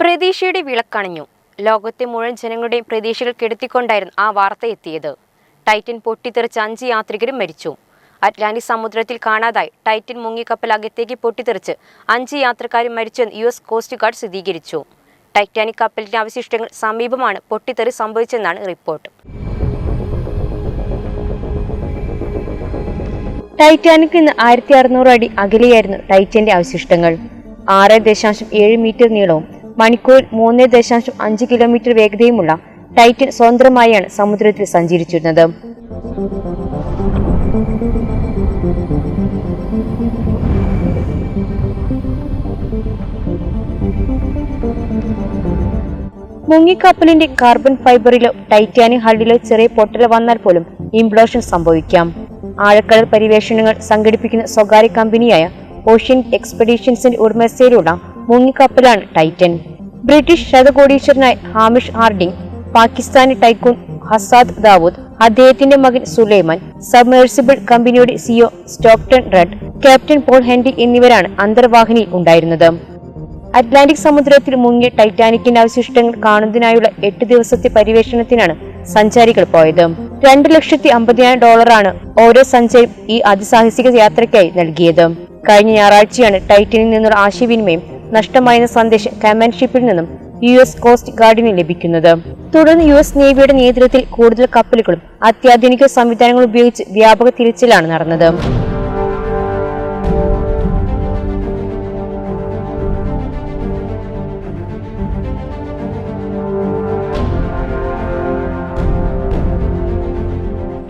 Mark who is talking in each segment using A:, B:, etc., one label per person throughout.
A: പ്രതീക്ഷയുടെ വിളക്കണഞ്ഞു. ലോകത്തെ മുഴുവൻ ജനങ്ങളുടെയും പ്രതീക്ഷകൾ കെടുത്തിക്കൊണ്ടായിരുന്നു ആ വാർത്ത എത്തിയത്. ടൈറ്റൻ പൊട്ടിത്തെറിച്ച അഞ്ച് യാത്രികരും മരിച്ചു. അറ്റ്ലാന്റിക് സമുദ്രത്തിൽ കാണാതായി ടൈറ്റൻ മുങ്ങിക്കപ്പൽ അകത്തേക്ക് പൊട്ടിത്തെറിച്ച് അഞ്ച് യാത്രക്കാരും മരിച്ചെന്ന് യു എസ് കോസ്റ്റ് ഗാർഡ് സ്ഥിരീകരിച്ചു. ടൈറ്റാനിക് കപ്പലിന്റെ അവശിഷ്ടങ്ങൾ സമീപമാണ് പൊട്ടിത്തെറി സംഭവിച്ചെന്നാണ് റിപ്പോർട്ട്. ടൈറ്റാനിക് ഇന്ന് ആയിരത്തി അറുന്നൂറ് അടി അകലെയായിരുന്നു ടൈറ്റന്റെ അവശിഷ്ടങ്ങൾ. ആറ് ദശാംശം ഏഴ് മീറ്റർ നീളവും മണിക്കൂറിൽ മൂന്ന് ദശാംശം അഞ്ച് കിലോമീറ്റർ വേഗതയുമുള്ള ടൈറ്റൻ സ്വതന്ത്രമായാണ് സമുദ്രത്തിൽ സഞ്ചരിച്ചിരുന്നത്. മുങ്ങിക്കപ്പലിന്റെ കാർബൺ ഫൈബറിലോ ടൈറ്റാനിക് ഹള്ളിലോ ചെറിയ പൊട്ടൽ വന്നാൽ പോലും ഇംപ്ലോഷൻ സംഭവിക്കാം. ആഴക്കടൽ പരിവേഷണങ്ങൾ സംഘടിപ്പിക്കുന്ന സ്വകാര്യ കമ്പനിയായ ഓഷ്യൻ എക്സ്പെഡീഷൻസിന്റെ ഉടമസ്ഥയിലുള്ള മുങ്ങിക്കപ്പലാണ് Titan. British ശതകോടീശ്വരനായ Hamish Harding Pakistani tycoon Hasad Dawood അദ്ദേഹത്തിന്റെ മകൻ സുലൈമാൻ സബ്മേഴ്സിബിൾ കമ്പനിയുടെ സിഒ സ്റ്റോക്ടൺ റെഡ് ക്യാപ്റ്റൻ പോൾ ഹെൻറി എന്നിവരാണ് അന്തർവാഹിനിയിൽ ഉണ്ടായിരുന്നത്. അറ്റ്ലാന്റിക് സമുദ്രത്തിൽ മുങ്ങിയ ടൈറ്റാനിക്കിന്റെ അവശിഷ്ടങ്ങൾ കാണുന്നതിനായുള്ള എട്ട് ദിവസത്തെ പര്യവേഷണത്തിനാണ് സഞ്ചാരികൾ പോയത്. രണ്ട് ലക്ഷത്തി അമ്പതിനായിരം ഡോളറാണ് ഓരോ സഞ്ചാരി ഈ അതിസാഹസിക യാത്രയ്ക്കായി നൽകിയത്. കഴിഞ്ഞ ഞായറാഴ്ചയാണ് ടൈറ്റനിൽ നിന്നുള്ള ആശയവിനിമയം നഷ്ടമായെന്ന സന്ദേശം കമാൻഡ് ഷിപ്പിൽ നിന്നും യു എസ് കോസ്റ്റ് ഗാർഡിന് ലഭിക്കുന്നത്. തുടർന്ന് യു എസ് നേവിയുടെ നേതൃത്വത്തിൽ കൂടുതൽ കപ്പലുകളും അത്യാധുനിക സംവിധാനങ്ങൾ ഉപയോഗിച്ച് വ്യാപക തിരച്ചിലാണ് നടന്നത്.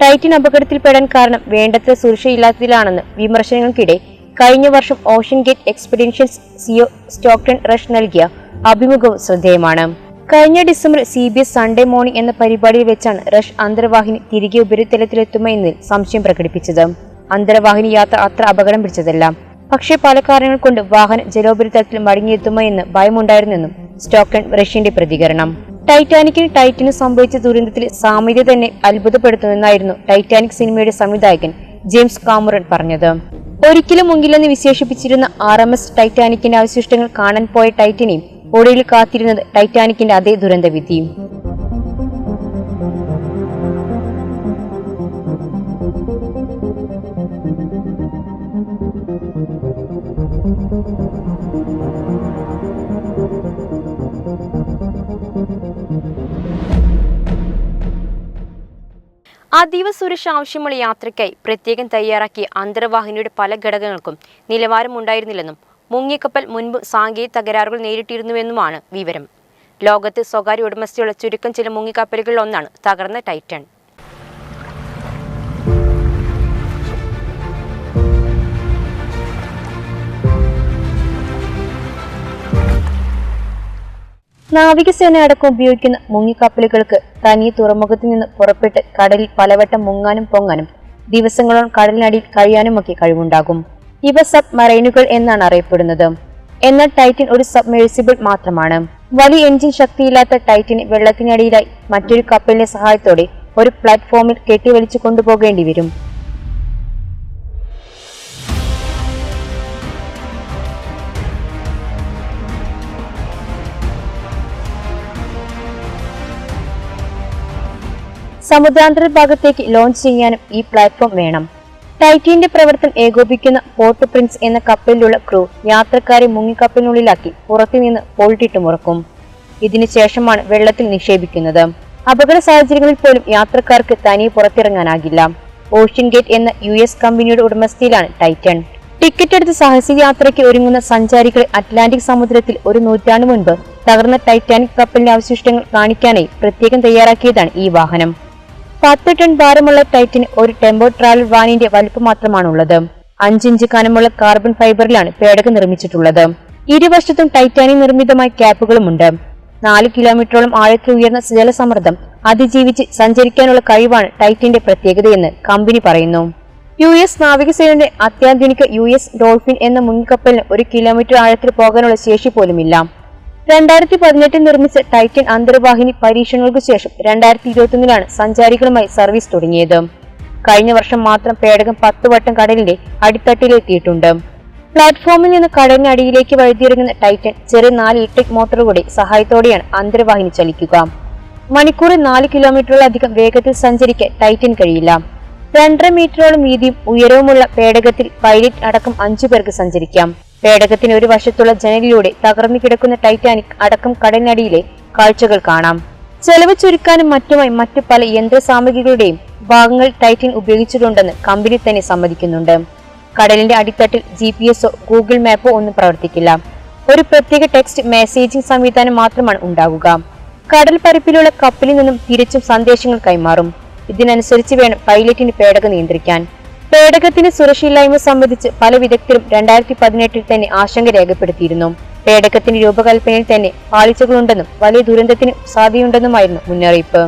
A: ടൈറ്റിൻ അപകടത്തിൽപ്പെടാൻ കാരണം വേണ്ടത്ര സുരക്ഷയില്ലാത്തതിലാണെന്ന് വിമർശനങ്ങൾക്കിടെ കഴിഞ്ഞ വർഷം OceanGate expeditions CEO Stockton Rush നൽകിയ അഭിമുഖം ശ്രദ്ധേയമാണ്. കഴിഞ്ഞ ഡിസംബറിൽ C B S Sunday morning എന്ന പരിപാടിയിൽ വെച്ചാണ് റഷ് അന്തർവാഹിനി തിരികെ ഉപരിതലത്തിലെത്തുമെന്ന് സംശയം പ്രകടിപ്പിച്ചത്. അന്തർവാഹിനി യാത്ര അത്ര അപകടം പിടിച്ചതല്ല. പക്ഷേ പല കാരണങ്ങൾ കൊണ്ട് വാഹനം ജലോപരിതലത്തിൽ മടങ്ങിയെത്തുമോ എന്ന് ഭയമുണ്ടായിരുന്നെന്നും സ്റ്റോക്ടൺ റഷ്യന്റെ പ്രതികരണം. ടൈറ്റാനിക്കിന് ടൈറ്റന് സംഭവിച്ച ദുരന്തത്തിൽ സാമ്യത തന്നെ അത്ഭുതപ്പെടുത്തുമെന്നായിരുന്നു ടൈറ്റാനിക് സിനിമയുടെ സംവിധായകൻ ജെയിംസ് കാമറൺ പറഞ്ഞത്. ഒരിക്കലും മുങ്ങില്ലെന്ന് വിശേഷിപ്പിച്ചിരുന്ന ആർ എം എസ് ടൈറ്റാനിക്കിന്റെ അവശിഷ്ടങ്ങൾ കാണാൻ പോയ ടൈറ്റനെയും ഒടുവിൽ കാത്തിരുന്നത് ടൈറ്റാനിക്കിന്റെ അതേ ദുരന്തവിധിയും. അതീവ സുരക്ഷ ആവശ്യമുള്ള യാത്രയ്ക്കായി പ്രത്യേകം തയ്യാറാക്കിയ അന്തർവാഹിനിയുടെ പല ഘടകങ്ങൾക്കും നിലവാരമുണ്ടായിരുന്നില്ലെന്നും മുങ്ങിക്കപ്പൽ മുൻപ് സാങ്കേതിക തകരാറുകൾ നേരിട്ടിരുന്നുവെന്നുമാണ് വിവരം. ലോകത്ത് സ്വകാര്യ ഉടമസ്ഥയുള്ള ചുരുക്കം ചില മുങ്ങിക്കപ്പലുകളിൽ ഒന്നാണ് തകർന്ന ടൈറ്റൺ നാവികസേന അടക്കം ഉപയോഗിക്കുന്ന മുങ്ങിക്കപ്പലുകൾക്ക് തനി തുറമുഖത്ത് നിന്ന് പുറപ്പെട്ട് കടലിൽ പലവട്ടം മുങ്ങാനും പൊങ്ങാനും ദിവസങ്ങളോളം കടലിനടിയിൽ കഴിയാനുമൊക്കെ കഴിവുണ്ടാകും. ഇവ സബ് മറൈനുകൾ എന്നാണ് അറിയപ്പെടുന്നത്. എന്നാൽ ടൈറ്റൻ ഒരു സബ്മേഴ്സിബിൾ മാത്രമാണ്. വലിയ എഞ്ചിൻ ശക്തിയില്ലാത്ത ടൈറ്റിന് വെള്ളത്തിനടിയിലായി മറ്റൊരു കപ്പലിന്റെ സഹായത്തോടെ ഒരു പ്ലാറ്റ്ഫോമിൽ കെട്ടിവലിച്ചു കൊണ്ടുപോകേണ്ടി വരും സമുദ്രാന്തര ഭാഗത്തേക്ക് ലോഞ്ച് ചെയ്യാനും ഈ പ്ലാറ്റ്ഫോം വേണം. ടൈറ്റിന്റെ പ്രവർത്തനം ഏകോപിക്കുന്ന പോർട്ട് പ്രിൻസ് എന്ന കപ്പലിലുള്ള ക്രൂ യാത്രക്കാരെ മുങ്ങിക്കപ്പലിനുള്ളിലാക്കി പുറത്തുനിന്ന് പോൾട്ടിട്ട് മുറക്കും ഇതിനുശേഷമാണ് വെള്ളത്തിൽ നിക്ഷേപിക്കുന്നത്. അപകട സാഹചര്യങ്ങളിൽ പോലും യാത്രക്കാർക്ക് തനിയെ പുറത്തിറങ്ങാനാകില്ല. ഓഷ്യൻ ഗേറ്റ് എന്ന യു എസ് കമ്പനിയുടെ ഉടമസ്ഥയിലാണ് ടൈറ്റൻ ടിക്കറ്റ് എടുത്ത് സാഹസിക യാത്രയ്ക്ക് ഒരുങ്ങുന്ന സഞ്ചാരികളെ അറ്റ്ലാന്റിക് സമുദ്രത്തിൽ ഒരു നൂറ്റാണ്ട് മുൻപ് തകർന്ന ടൈറ്റാനിക് കപ്പലിന്റെ അവശിഷ്ടങ്ങൾ കാണിക്കാനായി പ്രത്യേകം തയ്യാറാക്കിയതാണ് ഈ വാഹനം. പത്ത് ടൺ ഭാരമുള്ള ടൈറ്റിന് ഒരു ടെമ്പോ ട്രാവൽ വാനിന്റെ വലുപ്പം മാത്രമാണുള്ളത്. അഞ്ചിഞ്ച് കനമുള്ള കാർബൺ ഫൈബറിലാണ് പേടകം നിർമ്മിച്ചിട്ടുള്ളത്. ഇരുവശത്തും ടൈറ്റാനിയം നിർമ്മിതമായ ക്യാപ്പുകളുമുണ്ട്. നാല് കിലോമീറ്ററോളം ആഴത്തിൽ ഉയർന്ന ജലസമ്മർദ്ദം അതിജീവിച്ച് സഞ്ചരിക്കാനുള്ള കഴിവാണ് ടൈറ്റിന്റെ പ്രത്യേകതയെന്ന് കമ്പനി പറയുന്നു. യു എസ് നാവികസേനയുടെ അത്യാധുനിക യു എസ് ഡോൾഫിൻ എന്ന മുൻകപ്പലിന് ഒരു കിലോമീറ്റർ ആഴത്തിൽ പോകാനുള്ള ശേഷി പോലുമില്ല. രണ്ടായിരത്തി പതിനെട്ടിൽ നിർമ്മിച്ച ടൈറ്റൻ അന്തർവാഹിനി പരീക്ഷണങ്ങൾക്ക് ശേഷം രണ്ടായിരത്തി ഇരുപത്തിയൊന്നിലാണ് സഞ്ചാരികളുമായി സർവീസ് തുടങ്ങിയത്. കഴിഞ്ഞ വർഷം മാത്രം പേടകം പത്ത് വട്ടം കടലിന്റെ അടിത്തട്ടിലെത്തിയിട്ടുണ്ട്. പ്ലാറ്റ്ഫോമിൽ നിന്ന് കടലിനടിയിലേക്ക് വഴുതിയിറങ്ങുന്ന ടൈറ്റൻ ചെറിയ നാല് ഇലക്ട്രിക് മോട്ടോറുകളുടെ സഹായത്തോടെയാണ് അന്തർവാഹിനി ചലിക്കുക. മണിക്കൂറിൽ നാല് കിലോമീറ്ററിലധികം വേഗത്തിൽ സഞ്ചരിക്കാൻ ടൈറ്റൻ കഴിയില്ല. രണ്ടര മീറ്ററോളം വീതിയും ഉയരവുമുള്ള പേടകത്തിൽ പൈലറ്റ് അടക്കം അഞ്ചു പേർക്ക് സഞ്ചരിക്കാം. പേടകത്തിന് ഒരു വശത്തുള്ള ജനലിലൂടെ തകർന്നു കിടക്കുന്ന ടൈറ്റാനിക് അടക്കം കടലിനടിയിലെ കാഴ്ചകൾ കാണാം. ചെലവ് ചുരുക്കാനും മറ്റുമായി മറ്റു പല യന്ത്ര സാമഗ്രികളുടെയും ഭാഗങ്ങൾ ടൈറ്റൻ ഉപയോഗിച്ചിട്ടുണ്ടെന്ന് കമ്പനി തന്നെ സമ്മതിക്കുന്നുണ്ട്. കടലിന്റെ അടിത്തട്ടിൽ ജി പി എസോ ഗൂഗിൾ മാപ്പോ ഒന്നും പ്രവർത്തിക്കില്ല. ഒരു പ്രത്യേക ടെക്സ്റ്റ് മെസ്സേജിംഗ് സംവിധാനം മാത്രമാണ് ഉണ്ടാവുക. കടൽ പരപ്പിലുള്ള കപ്പലിൽ നിന്നും തിരിച്ചും സന്ദേശങ്ങൾ കൈമാറും. ഇതിനനുസരിച്ച് വേണം പൈലറ്റിന് പേടകം നിയന്ത്രിക്കാൻ. പേടകത്തിന്റെ സുരക്ഷയില്ലായ്മ സംബന്ധിച്ച് പല വിദഗ്ധരും രണ്ടായിരത്തി പതിനെട്ടിൽ തന്നെ ആശങ്ക രേഖപ്പെടുത്തിയിരുന്നു. പേടകത്തിന്റെ രൂപകൽപ്പനയിൽ തന്നെ പാളിച്ചകളുണ്ടെന്നും വലിയ ദുരന്തത്തിന് സാധ്യതയുണ്ടെന്നുമായിരുന്നു മുന്നറിയിപ്പ്.